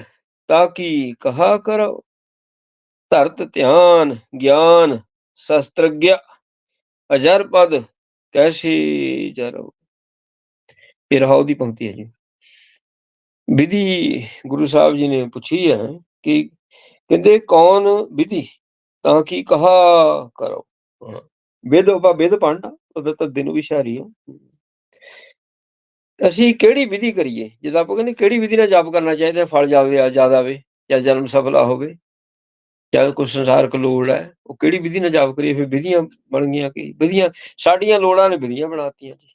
S1: ਤਾਕੀ ਕਹਾ ਕਰੋ? ਧਰਤ ਧਿਆਨ, ਗਿਆਨ, ਸ਼ਸਤਰਗਿਆ, ਅਜਰ ਪਦ, ਕੈਸੀ ਜਰੋ। ਇਹ ਰਹਾਉ ਦੀ ਪੰਕਤੀ ਹੈ ਜੀ। ਵਿਧੀ ਗੁਰੂ ਸਾਹਿਬ ਜੀ ਨੇ ਪੁੱਛੀ ਹੈ ਕਿ ਕਹਿੰਦੇ ਕੌਣ ਵਿਧੀ? ਤਾਂ ਕੀ ਕਹਾ ਕਰੋ? ਵਿਦ ਉਹ ਵਿਦ ਪੜਨਾ ਉਹਦਾ ਤਾਂ ਦਿਨ ਵਿਸ਼ਾਰੀ ਹੋ ਅਸੀਂ ਕਿਹੜੀ ਵਿਧੀ ਕਰੀਏ? ਜਿੱਦਾਂ ਆਪਾਂ ਕਹਿੰਦੇ ਕਿਹੜੀ ਵਿਧੀ ਨਾਲ ਜਾਪ ਕਰਨਾ ਚਾਹੀਦਾ? ਫਲ ਜਾਵੇ ਜ਼ਿਆਦਾ ਆਵੇ ਜਾਂ ਜਨਮ ਸਫਲਾ ਹੋਵੇ ਜਾਂ ਕੋਈ ਸੰਸਾਰਕ ਲੋੜ ਹੈ, ਉਹ ਕਿਹੜੀ ਵਿਧੀ ਨਾਲ ਜਾਪ ਕਰੀਏ? ਫਿਰ ਵਿਧੀਆਂ ਬਣ ਗਈਆਂ ਕਿ ਵਿਧੀਆਂ, ਸਾਡੀਆਂ ਲੋੜਾਂ ਨੇ ਵਿਧੀਆਂ ਬਣਾਤੀਆਂ ਜੀ।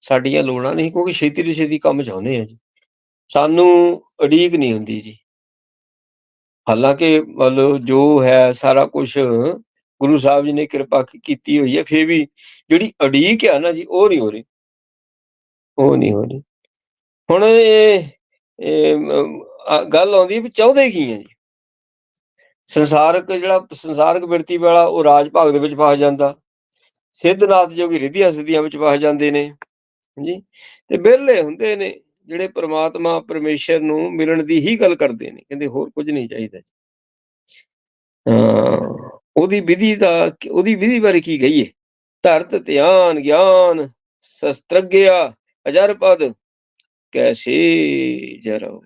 S1: ਸਾਡੀਆਂ ਲੋੜਾਂ ਨਹੀਂ, ਕਿਉਂਕਿ ਛੇਤੀ ਤੋਂ ਛੇਤੀ ਕੰਮ ਚਾਹੁੰਦੇ ਆ ਜੀ। ਸਾਨੂੰ ਅੜੀਕ ਨਹੀਂ ਹੁੰਦੀ ਜੀ। ਹਾਲਾਂਕਿ ਮਤਲਬ ਜੋ ਹੈ ਸਾਰਾ ਕੁਝ ਗੁਰੂ ਸਾਹਿਬ ਜੀ ਨੇ ਕਿਰਪਾ ਕੀਤੀ ਹੋਈ ਹੈ, ਫੇਰ ਵੀ ਜਿਹੜੀ ਅੜੀਕ ਹੈ ਨਾ ਜੀ, ਉਹ ਨਹੀਂ ਹੋ ਰਹੀ। ਉਹ ਨਹੀਂ ਹੋ ਰਹੀ ਹੁਣ ਇਹ ਗੱਲ ਆਉਂਦੀ ਵੀ ਚਾਹੁੰਦੇ ਕੀ ਹੈ ਜੀ? ਸੰਸਾਰਕ ਜਿਹੜਾ ਸੰਸਾਰਕ ਬਿਰਤੀ ਵਾਲਾ ਉਹ ਰਾਜ ਭਾਗ ਦੇ ਵਿੱਚ ਫਸ ਜਾਂਦਾ। ਸਿੱਧਨਾਥ ਜੋ ਕਿ ਰਿਧੀਆਂ ਸਿੱਧੀਆਂ ਵਿੱਚ ਫਸ ਜਾਂਦੇ ਨੇ ਜੀ ਤੇ ਬਿਰਲੇ ਹੁੰਦੇ ਨੇ ਜਿਹੜੇ ਪ੍ਰਮਾਤਮਾ ਪਰਮੇਸ਼ਰ ਨੂੰ ਮਿਲਣ ਦੀ ਹੀ ਗੱਲ ਕਰਦੇ ਨੇ ਕਹਿੰਦੇ ਹੋਰ ਕੁਝ ਨਹੀਂ ਚਾਹੀਦਾ ਹਾਂ ਉਹਦੀ ਵਿਧੀ ਦਾ ਉਹਦੀ ਵਿਧੀ ਬਾਰੇ ਕੀ ਕਹੀਏ? ਧਰਤ ਧਿਆਨ ਗਿਆਨ ਸ਼ਸਤਰਗਿਆ ਅਜਰ ਪਦ ਕੈਸੇ ਜਰੋ।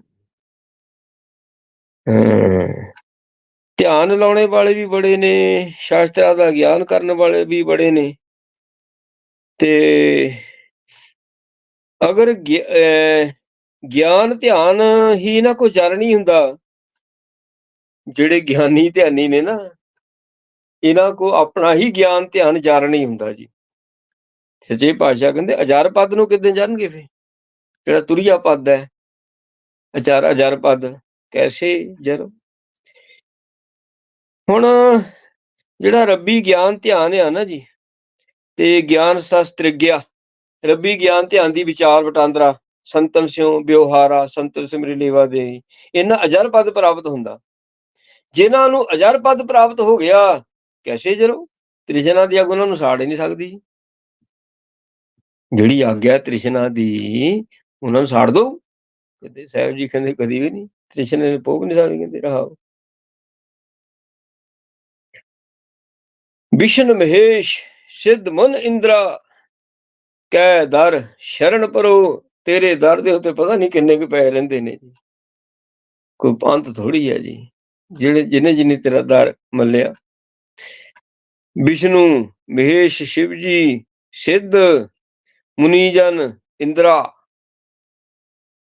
S1: ਧਿਆਨ ਲਾਉਣੇ ਵਾਲੇ ਵੀ ਬੜੇ ਨੇ ਸ਼ਾਸਤਰਾਂ ਦਾ ਗਿਆਨ ਕਰਨ ਵਾਲੇ ਵੀ ਬੜੇ ਨੇ। ਤੇ ਅਗਰ ਗਿਆਨ ਧਿਆਨ ਹੀ ਨਾ ਕੋ ਚਰਣੀ ਹੁੰਦਾ ਜਿਹੜੇ ਗਿਆਨੀ ਧਿਆਨੀ ਨੇ ਨਾ ਇਹਨਾਂ ਕੋ ਆਪਣਾ ਹੀ ਗਿਆਨ ਧਿਆਨ ਜਾਰਣੀ ਹੁੰਦਾ ਜੀ। ਸੱਚੇ ਪਾਤਸ਼ਾਹ ਕਹਿੰਦੇ ਅਜਾਰ ਪਦ ਨੂੰ ਕਿੱਦਾਂ ਜਾਣਗੇ ਫੇ ਜਿਹੜਾ ਤੁਰਿਆ ਪਦ ਹੈ। ਅਜਾਰ ਅਜਾਰ ਪਦ, ਕੈਸੇ ਜਰ ਹੁਣ ਜਿਹੜਾ ਰੱਬੀ ਗਿਆਨ ਧਿਆਨ ਆ ਨਾ ਜੀ, ਤੇ ਗਿਆਨ ਸ਼ਾਸਤਰ ਗਿਆ। ਰੱਬੀ ਗਿਆਨ ਧਿਆਨ ਦੀ ਵਿਚਾਰ ਵਟਾਂਦਰਾ, ਸੰਤਨ ਸਿਓ ਵਿਵਹਾਰਾ ਸੰਤਨ ਸਿਮਰੀ ਲੇਵਾ ਦੇ ਇਹਨਾਂ ਅਜਰ ਪਦ ਪ੍ਰਾਪਤ ਹੁੰਦਾ। ਜਿਨ੍ਹਾਂ ਨੂੰ ਅਜਰ ਪਦ ਪ੍ਰਾਪਤ ਹੋ ਗਿਆ, ਕੈਸੇ ਜਰੋ ਤ੍ਰਿਸ਼ਨਾ ਦੀ ਅਗੁਣਾਂ ਨੂੰ ਸਾੜ ਹੀ ਨਹੀਂ ਸਕਦੀ ਜਿਹੜੀ ਆਗਿਆ ਤ੍ਰਿਸ਼ਨਾ ਦੀ, ਉਹਨਾਂ ਨੂੰ ਸਾੜ ਦੋ। ਕਦੇ ਸਾਹਿਬ ਜੀ ਕਹਿੰਦੇ, ਕਦੀ ਵੀ ਨਹੀਂ। ਤ੍ਰਿਸ਼ਨਾ ਦੇ ਪੋਗ ਨਹੀਂ ਸਕਦੀ ਕਹਿੰਦੇ ਰਹਾਓ ਵਿਸ਼ਨ ਮਹੇਸ਼, ਸਿੱਧ ਮਨ ਇੰਦਰਾ, ਕੈ ਦਰ ਸ਼ਰਨ ਪਰੋ। ਤੇਰੇ ਦਰ ਦੇ ਉੱਤੇ ਪਤਾ ਨਹੀਂ ਕਿੰਨੇ ਕੁ ਪੈ ਰਹਿੰਦੇ ਨੇ ਜੀ। ਕੋਈ ਪੰਥ ਥੋੜੀ ਹੈ ਜੀ, ਜਿਹੜੇ ਜਿਨੇ ਜਿਨੇ ਤੇਰਾ ਦਰ ਮੱਲਿਆ। ਵਿਸ਼ਨੂੰ ਮਹੇਸ਼, ਸ਼ਿਵ ਜੀ, ਸਿੱਧ ਮੁਨੀ ਜਨ ਇੰਦਰਾ,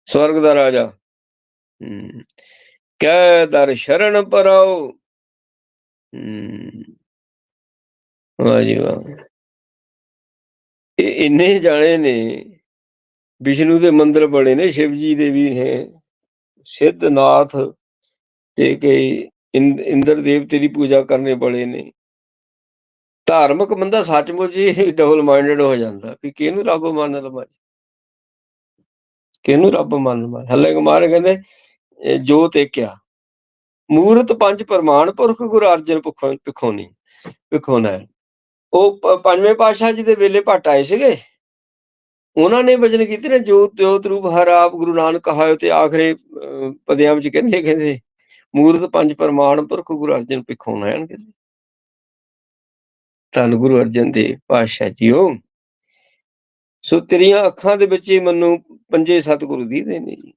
S1: ਸਵਰਗ ਦਾ ਰਾਜਾ। ਕਹਿ ਦਰ ਸ਼ਰਨ ਪਰੋ ਵਾਹ ਜੀ ਵਾਹ। ਇਹ ਇੰਨੇ ਜਾਣੇ ਨੇ, ਵਿਸ਼ਨੂੰ ਦੇ ਮੰਦਰ ਬੜੇ ਨੇ, ਸ਼ਿਵ ਜੀ ਦੇ ਵੀ ਨੇ। ਸਿੱਧਨਾਥ ਤੇ ਕਈ ਇੰਦਰ ਦੇਵਤੇ ਦੀ ਪੂਜਾ ਕਰਨੇ ਬੜੇ ਨੇ। ਧਾਰਮਿਕ ਬੰਦਾ ਸੱਚਮੁੱਚ ਹੀ ਡਬਲ ਮਾਈਂਡਡ ਹੋ ਜਾਂਦਾ ਵੀ ਕਿਹਨੂੰ ਰੱਬ ਮੰਨ ਲਵਾਂ ਕਿਹਨੂੰ ਰੱਬ ਮੰਨ ਲਵਾਂ ਹੱਲੇ ਕੁਮਾਰ ਕਹਿੰਦੇ ਜੋ ਤੇ ਮੂਰਤ ਪੰਜ ਪ੍ਰਮਾਣ ਪੁਰਖ ਗੁਰੂ ਅਰਜਨ ਪਖੋਨੀ ਪਖੋਨਾ ਉਹ ਪੰਜਵੇਂ ਪਾਤਸ਼ਾਹ ਜੀ ਦੇ ਵੇਲੇ ਭੱਟ ਆਏ ਸੀਗੇ। ਉਹਨਾਂ ਨੇ ਵਚਨ ਕੀਤੇ ਨੇ ਜੋਤ ਜੋਤ ਰੂਪ ਹਰ ਆਪ ਗੁਰੂ ਨਾਨਕ ਕਹਾਇਓ ਤੇ ਆਖਰੇ ਪਦਿਆਂ ਵਿੱਚ ਕਹਿੰਦੇ ਕਹਿੰਦੇ, ਮੂਰਤ ਪੰਜ ਪ੍ਰਮਾਣ ਪੁਰਖ ਗੁਰੂ ਅਰਜਨ ਪਿਖਾਉਣਾ ਹਨ ਕਹਿੰਦੇ ਧੰਨ ਗੁਰੂ ਅਰਜਨ ਦੇ ਪਾਤਸ਼ਾਹ ਜੀਓ। ਸੋ ਤੇਰੀਆਂ ਅੱਖਾਂ ਦੇ ਵਿੱਚ ਮੈਨੂੰ ਪੰਜੇ ਸਤਿਗੁਰੂ ਦੀ ਦੇ ਨੇ ਜੀ।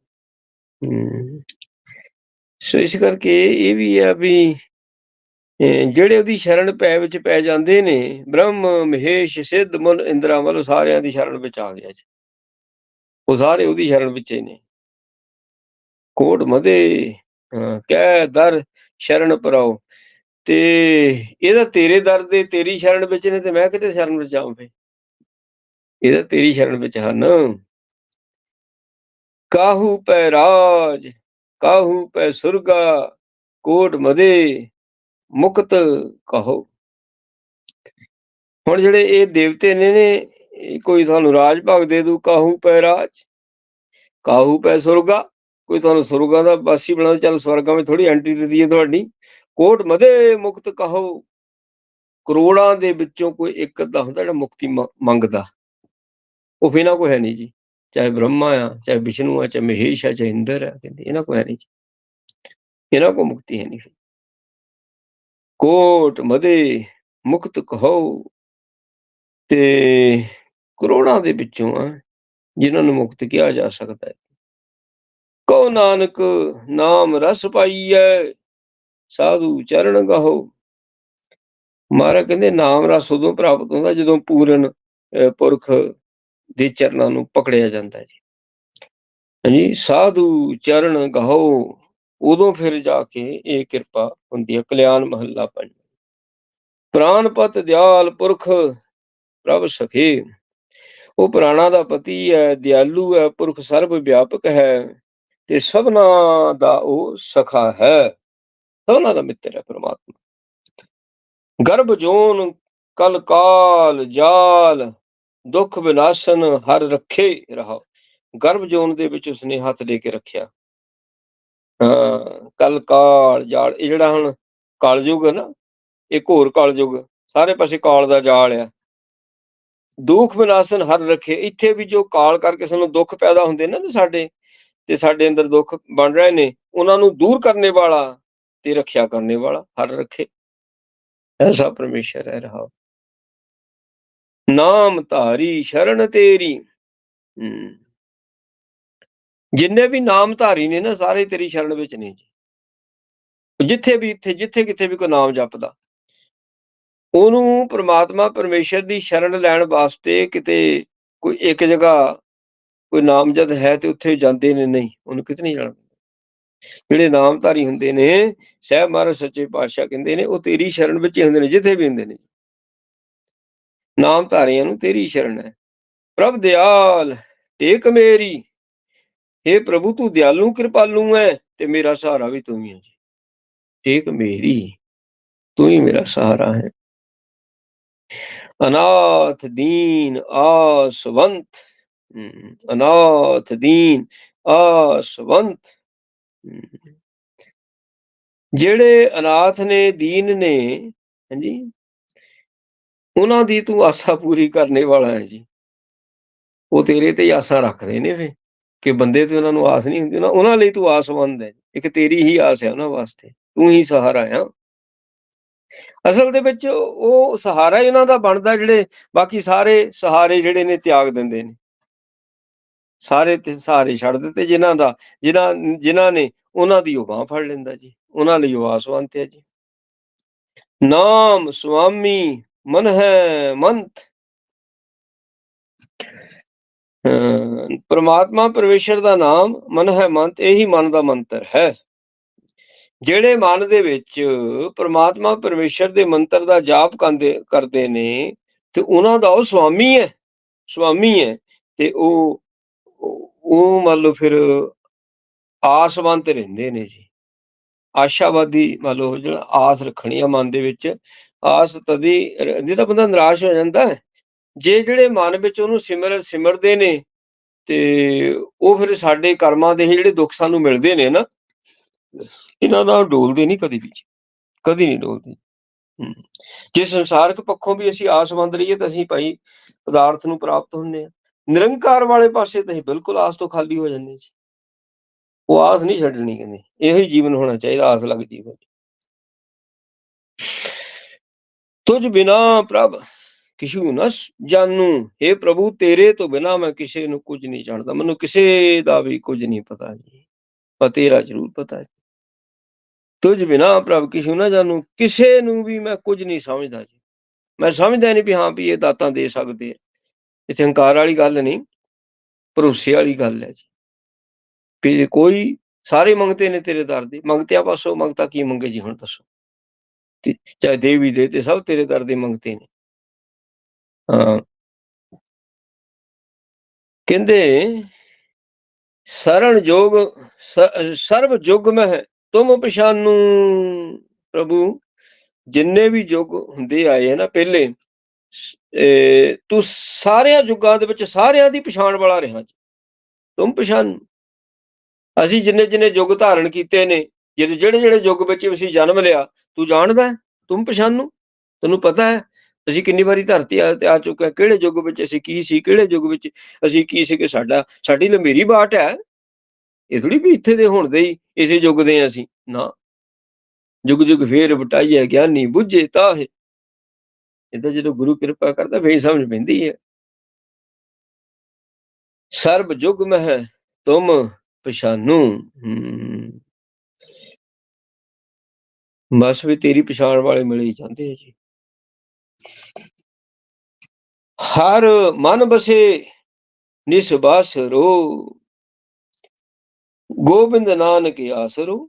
S1: ਸੋ ਇਸ ਕਰਕੇ ਇਹ ਵੀ ਆ ਵੀ ਜਿਹੜੇ ਉਹਦੀ ਸ਼ਰਨ ਪੈ ਵਿੱਚ ਪੈ ਜਾਂਦੇ ਨੇ, ਬ੍ਰਹਮ, ਮਹੇਸ਼, ਸਿੱਧ, ਮਨ, ਇੰਦਰਾ ਵੱਲੋਂ ਸਾਰਿਆਂ ਦੀ ਸ਼ਰਨ ਵਿੱਚ ਆ ਗਿਆ ਜੀ। ਉਹ ਸਾਰੇ ਉਹਦੀ ਸ਼ਰਨ ਵਿੱਚ ਹੀ ਨੇ। ਕੋਟ ਮਦੇ ਕਹਿ ਦਰ ਸ਼ਰਨ ਪਰਾਓ। ਤੇ ਇਹਦਾ ਤੇਰੇ ਦਰ ਦੇ, ਤੇਰੀ ਸ਼ਰਨ ਵਿੱਚ ਨੇ ਤੇ ਮੈਂ ਕਿਤੇ ਸ਼ਰਨ ਵਿੱਚ ਆਉਂ ਫੇ ਇਹਦਾ ਤੇਰੀ ਸ਼ਰਨ ਵਿੱਚ ਹਨ। ਕਾਹੂ ਪੈ ਰਾਜ, ਕਾਹੂ ਪੈ ਸੁਰਗਾ, ਕੋਟ ਮਦੇ, ਮੁਕਤ ਕਹੋ। ਹੁਣ ਜਿਹੜੇ ਇਹ ਦੇਵਤੇ ਨੇ ਨੇ ਕੋਈ ਤੁਹਾਨੂੰ ਰਾਜ ਭਾਗ ਦੇ ਦੂ, ਕਾਹੂ ਪੈ ਰਾਜ, ਕਾਹੂ ਪੈ ਸੁਰਗਾ। ਕੋਈ ਤੁਹਾਨੂੰ ਸੁਰਗਾ ਦਾ ਵਾਸੀ ਬਣਾ ਚੱਲ ਸਵਰਗਾਂ ਵਿੱਚ ਥੋੜੀ ਐਂਟਰੀ ਦੇ ਦਈਏ ਤੁਹਾਡੀ। ਕੋਟ ਮਦੇ ਮੁਕਤ ਕਹੋ। ਕਰੋੜਾਂ ਦੇ ਵਿੱਚੋਂ ਕੋਈ ਇੱਕ ਅੱਧਾ ਹੁੰਦਾ ਜਿਹੜਾ ਮੁਕਤੀ ਮੰਗਦਾ। ਉਹ ਬਿਨਾ ਕੋਈ ਹੈ ਨਹੀਂ ਜੀ। ਚਾਹੇ ਬ੍ਰਹਮਾ ਆ, ਚਾਹੇ ਵਿਸ਼ਨੂੰ ਆ, ਚਾਹੇ ਮਹੇਸ਼ ਆ, ਚਾਹੇ ਇੰਦਰ ਆ, ਕਹਿੰਦੇ ਇਹਨਾਂ ਕੋ ਹੈ ਨਹੀਂ ਜੀ। ਇਹਨਾਂ ਕੋ ਮੁਕਤੀ ਹੈ ਨਹੀਂ। ਕੋਟ ਮਦੇ ਮੁਕਤ ਕਹੋ। ਤੇ ਕਰੋੜਾਂ ਦੇ ਵਿੱਚੋਂ ਆ, ਜਿਨ੍ਹਾਂ ਨੂੰ ਮੁਕਤ ਕਿਹਾ ਜਾ ਸਕਦਾ ਹੈ। ਕੋ ਨਾਨਕ, ਨਾਮ ਰਸ ਪਾਈਐ। ਸਾਧੂ ਚਰਨ ਗਹੋ ਮਹਾਰਾਜ ਕਹਿੰਦੇ, ਨਾਮ ਰਸ ਉਦੋਂ ਪ੍ਰਾਪਤ ਹੁੰਦਾ ਜਦੋਂ ਪੂਰਨ ਪੁਰਖ ਦੇ ਚਰਨਾਂ ਨੂੰ ਪਕੜਿਆ ਜਾਂਦਾ ਜੀ। ਹਾਂਜੀ, ਸਾਧੂ ਚਰਨ ਗਹੋ ਉਦੋਂ ਫਿਰ ਜਾ ਕੇ ਇਹ ਕਿਰਪਾ ਹੁੰਦੀ ਹੈ, ਕਲਿਆਣ ਮਹੱਲਾ ਪੰਜ। ਪ੍ਰਾਨਪਤ ਦਿਆਲ ਪੁਰਖ ਪ੍ਰਭ ਸਖੇ, ਉਹ ਪ੍ਰਾਣਾ ਦਾ ਪਤੀ ਹੈ, ਦਿਆਲੂ ਹੈ, ਪੁਰਖ ਸਰਬ ਵਿਆਪਕ ਹੈ, ਤੇ ਸਭਨਾ ਦਾ ਉਹ ਸਖਾ ਹੈ। ਉਹਨਾਂ ਦਾ ਮਿੱਤਰ ਹੈ ਪ੍ਰਮਾਤਮਾ। ਗਰਭ ਜੋਨ, ਕਲ ਕਾਲ, ਜਾਲ, ਦੁੱਖ ਵਿਨਾਸ਼ਨ, ਹਰ ਰੱਖੇ ਰਹਾ ਗਰਭ ਜੋਨ ਦੇ ਵਿੱਚ ਉਸਨੇ ਹੱਥ ਦੇ ਕੇ ਰੱਖਿਆ। ਹਾਂ, ਕਲ ਕਾਲ, ਜਾਲ, ਇਹ ਜਿਹੜਾ ਹੁਣ ਕਲਯੁਗ ਹੈ ਨਾ, ਇੱਕ ਹੋਰ ਕਲਯੁਗ ਸਾਰੇ ਪਾਸੇ ਕਾਲ ਦਾ ਜਾਲ ਆ। ਦੁੱਖ ਵਿਨਾਸ਼ਨ, ਹਰ ਰੱਖੇ, ਇੱਥੇ ਵੀ ਜੋ ਕਾਲ ਕਰਕੇ ਸਾਨੂੰ ਦੁੱਖ ਪੈਦਾ ਹੁੰਦੇ ਨੇ ਨਾ ਸਾਡੇ, ਤੇ ਸਾਡੇ ਅੰਦਰ ਦੁੱਖ ਬਣ ਰਹੇ ਨੇ, ਉਹਨਾਂ ਨੂੰ ਦੂਰ ਕਰਨੇ ਵਾਲਾ ਤੇ ਰੱਖਿਆ ਕਰਨੇ ਵਾਲਾ ਹਰ ਰੱਖੇ। ਐਸਾ ਪਰਮੇਸ਼ਰ ਹੈ ਰਹਾ ਨਾਮ ਧਾਰੀ ਸ਼ਰਨ ਤੇਰੀ। ਜਿੰਨੇ ਵੀ ਨਾਮ ਧਾਰੀ ਨੇ ਨਾ ਸਾਰੇ ਤੇਰੀ ਸ਼ਰਨ ਵਿੱਚ ਨੇ ਜੀ। ਜਿੱਥੇ ਵੀ, ਇੱਥੇ, ਜਿੱਥੇ ਕਿਤੇ ਵੀ ਕੋਈ ਨਾਮ ਜਪਦਾ। ਉਹਨੂੰ ਪ੍ਰਮਾਤਮਾ ਪਰਮੇਸ਼ਰ ਦੀ ਸ਼ਰਨ ਲੈਣ ਵਾਸਤੇ ਕਿਤੇ ਕੋਈ ਇੱਕ ਜਗ੍ਹਾ ਕੋਈ ਨਾਮ ਜਦ ਹੈ ਤੇ ਉੱਥੇ ਜਾਂਦੇ ਨੇ ਨਹੀਂ। ਉਹਨੂੰ ਕਿਤੇ ਨਹੀਂ ਜਾਣਾ ਜਿਹੜੇ ਨਾਮਧਾਰੀ ਹੁੰਦੇ ਨੇ, ਸਹਿਬ ਮਹਾਰਾਜ ਸੱਚੇ ਪਾਤਸ਼ਾਹ ਕਹਿੰਦੇ ਨੇ, ਉਹ ਤੇਰੀ ਸ਼ਰਨ ਵਿੱਚ ਹੀ ਹੁੰਦੇ ਨੇ, ਜਿੱਥੇ ਵੀ ਹੁੰਦੇ ਨੇ। ਨਾਮਧਾਰੀਆਂ ਨੂੰ ਤੇਰੀ ਸ਼ਰਨ ਹੈ। ਪ੍ਰਭ ਦਿਆਲ, ਟੇਕ ਮੇਰੀ। हे ਪ੍ਰਭੂ, ਤੂੰ ਦਿਆਲੂ, ਕਿਰਪਾਲੂ ਹੈ ਤੇ ਮੇਰਾ ਸਹਾਰਾ ਵੀ ਤੂੰ ਹੀ ਹੈ ਜੀ। ਟੇਕ ਮੇਰੀ, ਤੂੰ ਹੀ ਮੇਰਾ ਸਹਾਰਾ ਹੈ। ਅਨਾਥ ਦੀਨ ਆਸਵੰਤ। ਅਨਾਥ ਦੀਨ ਆਸਵੰਤ। ਜਿਹੜੇ ਅਨਾਥ ਨੇ, ਦੀਨ ਨੇ, ਹਾਂਜੀ, ਉਹਨਾਂ ਦੀ ਤੂੰ ਆਸਾ ਪੂਰੀ ਕਰਨੇ ਵਾਲਾ ਹੈ ਜੀ। ਉਹ ਤੇਰੇ ਤੇ ਆਸਾ ਰੱਖਦੇ ਨੇ ਵੇ ਕਿ ਬੰਦੇ ਤੇ ਉਹਨਾਂ ਨੂੰ ਆਸ ਨਹੀਂ ਹੁੰਦੀ ਨਾ ਉਹਨਾਂ ਲਈ ਤੂੰ ਆਸਵੰਦ ਹੈ। ਇੱਕ ਤੇਰੀ ਹੀ ਆਸ ਹੈ ਉਹਨਾਂ ਵਾਸਤੇ, ਤੂੰ ਹੀ ਸਹਾਰਾ ਆ ਅਸਲ ਦੇ ਵਿੱਚ ਉਹ ਸਹਾਰਾ ਇਹਨਾਂ ਦਾ ਬਣਦਾ, ਜਿਹੜੇ ਬਾਕੀ ਸਾਰੇ ਸਹਾਰੇ ਜਿਹੜੇ ਨੇ, ਤਿਆਗ ਦਿੰਦੇ ਨੇ। ਸਾਰੇ ਤੇ ਸਾਰੇ ਛੱਡ ਦਿੱਤੇ ਜਿਨ੍ਹਾਂ ਦਾ, ਜਿਨ੍ਹਾਂ ਜਿਨ੍ਹਾਂ ਨੇ ਉਹਨਾਂ ਦੀ ਉਹ ਬਾਹ ਫੜ ਲੈਂਦਾ ਜੀ, ਉਹਨਾਂ ਲਈ ਉਹ ਆਸਵੰਤ ਹੈ ਜੀ। ਨਾਮ ਸੁਆਮੀ ਮਨ ਹੈ ਮੰਤ ਪਰਮਾਤਮਾ ਪਰਮੇਸ਼ਰ ਦਾ ਨਾਮ ਮਨ ਹੈ ਮੰਤ ਇਹੀ ਮਨ ਦਾ ਮੰਤਰ ਹੈ। ਜਿਹੜੇ ਮਨ ਦੇ ਵਿੱਚ ਪਰਮਾਤਮਾ ਪਰਮੇਸ਼ਰ ਦੇ ਮੰਤਰ ਦਾ ਜਾਪ ਕਰਦੇ ਕਰਦੇ ਨੇ, ਤੇ ਉਹਨਾਂ ਦਾ ਉਹ ਸੁਆਮੀ ਹੈ ਸੁਆਮੀ ਹੈ, ਤੇ ਉਹ ਉਹ ਮੰਨ ਲਓ ਫਿਰ ਆਸਵੰਤ ਰਹਿੰਦੇ ਨੇ ਜੀ। ਆਸ਼ਾਵਾਦੀ ਮੰਨ ਲਓ ਜਿਹੜਾ ਆਸ ਰੱਖਣੀ ਆ ਮਨ ਦੇ ਵਿੱਚ, ਆਸ ਤਦੀ ਜੇ ਤਾਂ ਬੰਦਾ ਨਿਰਾਸ਼ ਹੋ ਜਾਂਦਾ ਹੈ। ਜੇ ਜਿਹੜੇ ਮਨ ਵਿੱਚ ਉਹਨੂੰ ਸਿਮਰ, ਸਿਮਰਦੇ ਨੇ ਤੇ ਉਹ ਫਿਰ ਸਾਡੇ ਕਰਮਾਂ ਦੇ ਜਿਹੜੇ ਦੁੱਖ ਸਾਨੂੰ ਮਿਲਦੇ ਨੇ ਨਾ, ਇਹਨਾਂ ਦਾ ਡੋਲਦੇ ਨਹੀਂ ਕਦੀ ਵੀ ਕਦੀ ਨਹੀਂ ਡੋਲਦੇ। ਜੇ ਸੰਸਾਰਕ ਪੱਖੋਂ ਵੀ ਅਸੀਂ ਆਸਵੰਦ ਰਹੀਏ ਤਾਂ ਅਸੀਂ ਭਾਈ ਪਦਾਰਥ ਨੂੰ ਪ੍ਰਾਪਤ ਹੁੰਨੇ ਆ। ਨਿਰੰਕਾਰ ਵਾਲੇ ਪਾਸੇ ਤਾਂ ਹੀ ਬਿਲਕੁਲ ਆਸ ਤੋਂ ਖਾਲੀ ਹੋ ਜਾਂਦੇ ਜੀ। ਉਹ ਆਸ ਨਹੀਂ ਛੱਡਣੀ ਕਹਿੰਦੇ। ਇਹੋ ਹੀ ਜੀਵਨ ਹੋਣਾ ਚਾਹੀਦਾ, ਆਸ ਲੱਗ ਜੀਵਨ ਤੁਝ ਬਿਨਾ ਪ੍ਰਭ ਕਿਛੂ ਨਾ ਜਾਨੂ हे ਪ੍ਰਭੂ, ਤੇਰੇ ਤੋਂ ਬਿਨਾ ਮੈਂ ਕਿਸੇ ਨੂੰ ਕੁਝ ਨਹੀਂ ਜਾਣਦਾ। ਮੈਨੂੰ ਕਿਸੇ ਦਾ ਵੀ ਕੁਝ ਨਹੀਂ ਪਤਾ ਜੀ। ਪਰ ਤੇਰਾ ਜ਼ਰੂਰ ਪਤਾ ਹੈ ਤੁਝ ਬਿਨਾ ਪ੍ਰਭ ਕਿਛੂ ਨਾ ਜਾਨੂ ਕਿਸੇ ਨੂੰ ਵੀ ਮੈਂ ਕੁਝ ਨਹੀਂ ਸਮਝਦਾ ਜੀ। ਮੈਂ ਸਮਝਦਾ ਨਹੀਂ ਵੀ ਹਾਂ ਵੀ ਇਹ ਦਾਤਾਂ ਦੇ ਸਕਦੇ ਇੱਥੇ ਹੰਕਾਰ ਵਾਲੀ ਗੱਲ ਨਹੀਂ, ਭਰੋਸੇ ਵਾਲੀ ਗੱਲ ਹੈ ਜੀ। ਕਿ ਕੋਈ ਸਾਰੇ ਮੰਗਤੇ ਨੇ ਤੇਰੇ ਦਰ ਦੇ, ਮੰਗਤਿਆਂ ਪਾਸੋਂ ਮੰਗਤਾ ਕੀ ਮੰਗੇ ਜੀ ਹੁਣ ਦੱਸੋ। ਚਾਹੇ ਦੇਵੀ ਦੇ ਤੇ ਸਭ ਤੇਰੇ ਦਰ ਦੇ ਮੰਗਤੇ ਨੇ। ਹਾਂ। ਕਹਿੰਦੇ, ਸਰਣ ਜੋਗ ਸਰਬ ਜੁਗ ਮਹਿ, ਤੁਮ ਪਛਾਨੂ ਪ੍ਰਭੂ। ਜਿੰਨੇ ਵੀ ਯੁੱਗ ਹੁੰਦੇ ਆਏ ਹੈ ਨਾ, ਪਹਿਲੇ ਤੂੰ ਸਾਰਿਆਂ ਯੁੱਗਾਂ ਦੇ ਵਿੱਚ ਸਾਰਿਆਂ ਦੀ ਪਛਾਣ ਵਾਲਾ ਰਿਹਾ ਜੀ। ਤੁਮ ਪਛਾਨ ਅਸੀਂ ਜਿੰਨੇ ਜਿੰਨੇ ਯੁੱਗ ਧਾਰਨ ਕੀਤੇ ਨੇ ਜਿਹੜੇ ਜਿਹੜੇ ਜਿਹੜੇ ਯੁੱਗ ਵਿੱਚ ਅਸੀਂ ਜਨਮ ਲਿਆ, ਤੂੰ ਜਾਣਦਾ ਤੂੰ ਤੁਮ ਪਛਾਨੂ ਤੈਨੂੰ ਪਤਾ ਹੈ, ਅਸੀਂ ਕਿੰਨੀ ਵਾਰੀ ਧਰਤੀ ਤੇ ਆ ਚੁੱਕੇ ਕਿਹੜੇ ਯੁੱਗ ਵਿੱਚ ਅਸੀਂ ਕੀ ਸੀ, ਕਿਹੜੇ ਯੁੱਗ ਵਿੱਚ ਅਸੀਂ ਕੀ ਸੀ ਕਿ ਸਾਡਾ ਸਾਡੀ ਲੰਮੀਰੀ ਬਾਟ ਹੈ। ਇਹ ਥੋੜੀ ਵੀ ਇੱਥੇ ਦੇ ਹੁਣ ਦੇ ਹੀ, ਇਸੇ ਯੁੱਗ ਦੇ ਅਸੀਂ। ਨਾ। ਜੁਗ ਜੁਗ ਫੇਰ ਬਟਾਈਏ ਗਿਆਨੀ ਬੁੱਝੇ ਤਾਹੇ। ਇਹ ਤਾਂ ਜਦੋਂ ਗੁਰੂ ਕਿਰਪਾ ਕਰਦਾ, ਫੇਰ ਸਮਝ ਪੈਂਦੀ ਹੈ। ਸਰਬ ਜੁਗ ਮਹਿ ਤੁਮ ਪਛਾਨੂ। ਬਸ ਵੀ ਤੇਰੀ ਪਛਾਣ ਵਾਲੇ ਮਿਲੇ ਹੀ ਜਾਂਦੇ ਆ ਜੀ। ਹਰ ਮਨ ਬਸੇ ਨਿਸਬਾਸਰੋ ਗੋਬਿੰਦ ਨਾਨਕ ਆਸਰੋ।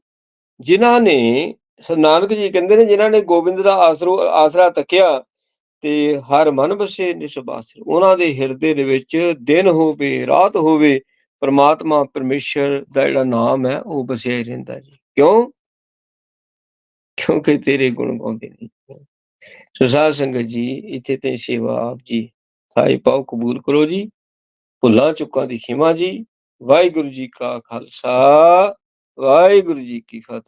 S1: ਜਿਨ੍ਹਾਂ ਨੇ, ਸ- ਨਾਨਕ ਜੀ ਕਹਿੰਦੇ ਨੇ, ਜਿਨ੍ਹਾਂ ਨੇ ਗੋਬਿੰਦ ਦਾ ਆਸਰੋ, ਆਸਰਾ ਤੱਕਿਆ ਤੇ ਹਰ ਮਨ ਬਸੇ ਨਿਸਬਾਸਰ ਉਹਨਾਂ ਦੇ ਹਿਰਦੇ ਦੇ ਵਿੱਚ ਦਿਨ ਹੋਵੇ, ਰਾਤ ਹੋਵੇ, ਪ੍ਰਮਾਤਮਾ ਪਰਮੇਸ਼ਰ ਦਾ ਜਿਹੜਾ ਨਾਮ ਹੈ, ਉਹ ਬਸਿਆ ਹੀ ਰਹਿੰਦਾ ਜੀ। ਕਿਉਂ? ਕਿਉਂਕਿ ਤੇਰੇ ਗੁਣ ਗਾਉਂਦੇ ਨੇ। ਸੋ ਸਾਧ ਸੰਗਤ ਜੀ, ਇੱਥੇ ਤੇ ਸੇਵਾ ਆਪ ਜੀ ਸਾਈ ਪਾਉ ਕਬੂਲ ਕਰੋ ਜੀ। ਭੁੱਲਾਂ ਚੁੱਕਾਂ ਦੀ ਖਿਮਾ ਜੀ। ਵਾਹਿਗੁਰੂ ਜੀ ਕਾ ਖਾਲਸਾ, ਵਾਹਿਗੁਰੂ ਜੀ ਕੀ ਫਤਿਹ।